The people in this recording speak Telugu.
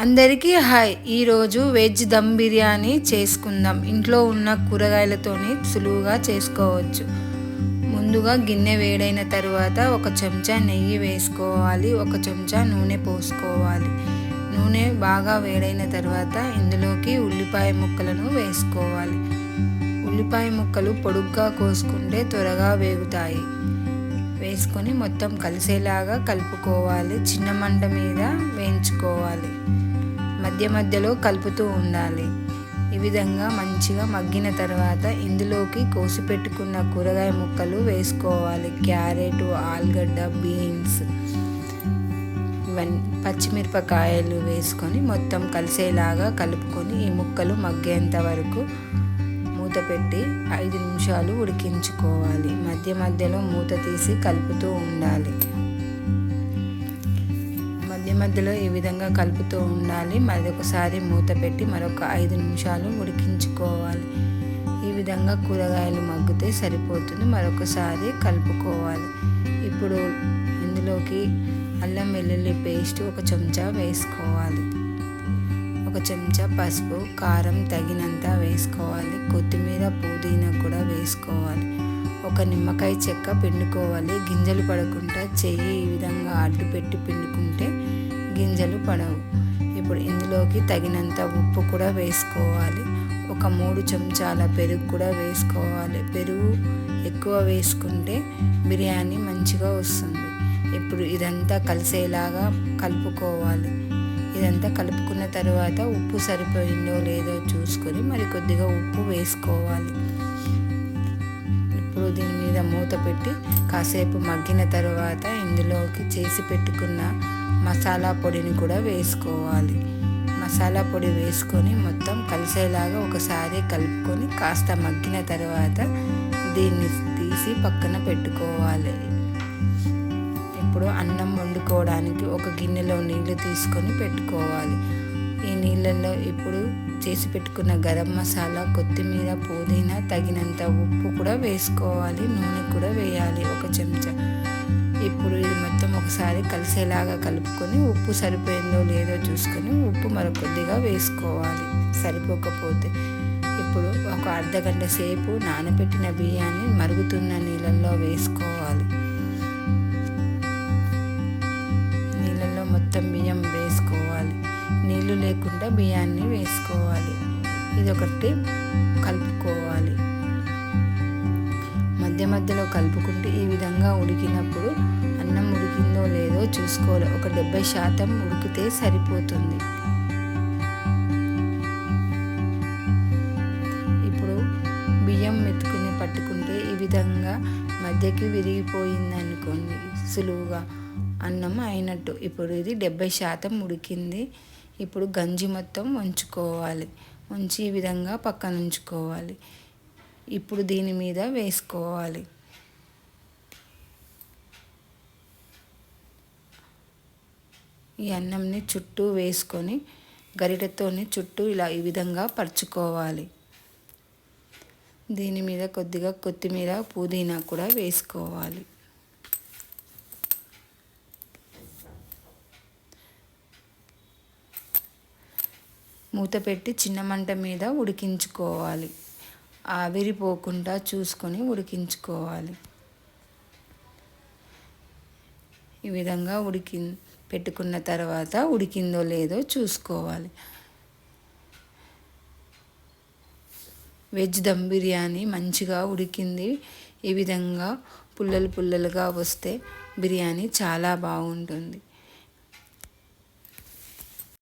అందరికీ హాయ్. ఈరోజు వెజ్ దమ్ బిర్యానీ చేసుకుందాం. ఇంట్లో ఉన్న కూరగాయలతోని సులువుగా చేసుకోవచ్చు. ముందుగా గిన్నె వేడైన తర్వాత ఒక చెంచా నెయ్యి వేసుకోవాలి. ఒక చెంచా నూనె పోసుకోవాలి. నూనె బాగా వేడైన తర్వాత ఇందులోకి ఉల్లిపాయ ముక్కలను వేసుకోవాలి. ఉల్లిపాయ ముక్కలు పొడుగ్గా కోసుకుంటే త్వరగా వేగుతాయి. వేసుకొని మొత్తం కలిసేలాగా కలుపుకోవాలి. చిన్న మంట మీద వేయించుకోవాలి. మధ్య మధ్యలో కలుపుతూ ఉండాలి. ఈ విధంగా మంచిగా మగ్గిన తర్వాత ఇందులోకి కోసి పెట్టుకున్న కూరగాయ ముక్కలు వేసుకోవాలి. క్యారెట్ ఆలుగడ్డ బీన్స్ ఇవన్నీ పచ్చిమిరపకాయలు వేసుకొని మొత్తం కలిసేలాగా కలుపుకొని ఈ ముక్కలు మగ్గేంత వరకు మూత పెట్టి ఐదు నిమిషాలు ఉడికించుకోవాలి. మధ్య మధ్యలో మూత తీసి కలుపుతూ ఉండాలి. మధ్య మధ్యలో ఈ విధంగా కలుపుతూ ఉండాలి. మరొకసారి మూత పెట్టి మరొక ఐదు నిమిషాలు ఉడికించుకోవాలి. ఈ విధంగా కూరగాయలు మగ్గితే సరిపోతుంది. మరొకసారి కలుపుకోవాలి. ఇప్పుడు ఇందులోకి అల్లం వెల్లుల్లి పేస్ట్ ఒక చెంచా వేసుకోవాలి. ఒక చెంచా పసుపు కారం తగినంత వేసుకోవాలి. కొత్తిమీర పుదీనా కూడా వేసుకోవాలి. ఒక నిమ్మకాయ చెక్క పిండుకోవాలి. గింజలు పడకుండా చెయ్యి ఈ విధంగా అడ్డు పెట్టి గింజలు పడవు. ఇప్పుడు ఇందులోకి తగినంత ఉప్పు కూడా వేసుకోవాలి. ఒక మూడు చెంచాల పెరుగు కూడా వేసుకోవాలి. పెరుగు ఎక్కువ వేసుకుంటే బిర్యానీ మంచిగా వస్తుంది. ఇప్పుడు ఇదంతా కలిసేలాగా కలుపుకోవాలి. ఇదంతా కలుపుకున్న తర్వాత ఉప్పు సరిపోయిందో లేదో చూసుకొని మరి కొద్దిగా ఉప్పు వేసుకోవాలి. ఇప్పుడు దీని మీద మూత పెట్టి కాసేపు మగ్గిన తర్వాత ఇందులోకి చేసి పెట్టుకున్న మసాలా పొడిని కూడా వేసుకోవాలి. మసాలా పొడి వేసుకొని మొత్తం కలిసేలాగా ఒకసారి కలుపుకొని కాస్త మగ్గిన తర్వాత దీన్ని తీసి పక్కన పెట్టుకోవాలి. ఇప్పుడు అన్నం వండుకోవడానికి ఒక గిన్నెలో నీళ్ళు తీసుకొని పెట్టుకోవాలి. ఈ నీళ్ళల్లో ఇప్పుడు చేసి పెట్టుకున్న గరం మసాలా కొత్తిమీర పుదీనా తగినంత ఉప్పు కూడా వేసుకోవాలి. నూనె కూడా వేయాలి ఒక చెంచా. ఇప్పుడు ఇది మొత్తం ఒకసారి కలిసేలాగా కలుపుకొని ఉప్పు సరిపోయిందో లేదో చూసుకొని ఉప్పు మరొకొద్దిగా వేసుకోవాలి. సరిపోకపోతే ఇప్పుడు ఒక అర్ధ గంట సేపు నానబెట్టిన బియ్యాన్ని మరుగుతున్న నీళ్ళల్లో వేసుకోవాలి. నీళ్ళల్లో మొత్తం బియ్యం వేసుకోవాలి. నీళ్ళు లేకుండా బియ్యాన్ని వేసుకోవాలి. ఇది ఒకటి కలుపుకోవాలి. మధ్య మధ్యలో కలుపుకుంటే ఈ విధంగా ఉడికినప్పుడు అన్నం ఉడికిందో లేదో చూసుకోవాలి. ఒక డెబ్బై శాతం ఉడికితే సరిపోతుంది. ఇప్పుడు బియ్యం మెతుకుని పట్టుకుంటే ఈ విధంగా మధ్యకి విరిగిపోయింది అనుకోండి సులువుగా అన్నం అయినట్టు. ఇప్పుడు ఇది డెబ్బై శాతం ఉడికింది. ఇప్పుడు గంజి మొత్తం ఉంచుకోవాలి. ఉంచి ఈ విధంగా పక్కన ఉంచుకోవాలి. ఇప్పుడు దీని మీద వేసుకోవాలి. ఈ అన్నంని చుట్టూ వేసుకొని గరిటెతోని చుట్టూ ఇలా ఈ విధంగా పరుచుకోవాలి. దీని మీద కొద్దిగా కొత్తిమీర పుదీనా కూడా వేసుకోవాలి. మూత పెట్టి చిన్న మంట మీద ఉడికించుకోవాలి. ఆవిరిపోకుండా చూసుకొని ఉడికించుకోవాలి. ఈ విధంగా ఉడికి పెట్టుకున్న తర్వాత ఉడికిందో లేదో చూసుకోవాలి. వెజ్ దమ్ బిర్యానీ మంచిగా ఉడికింది. ఈ విధంగా పుల్లలు పుల్లలుగా వస్తే బిర్యానీ చాలా బాగుంటుంది.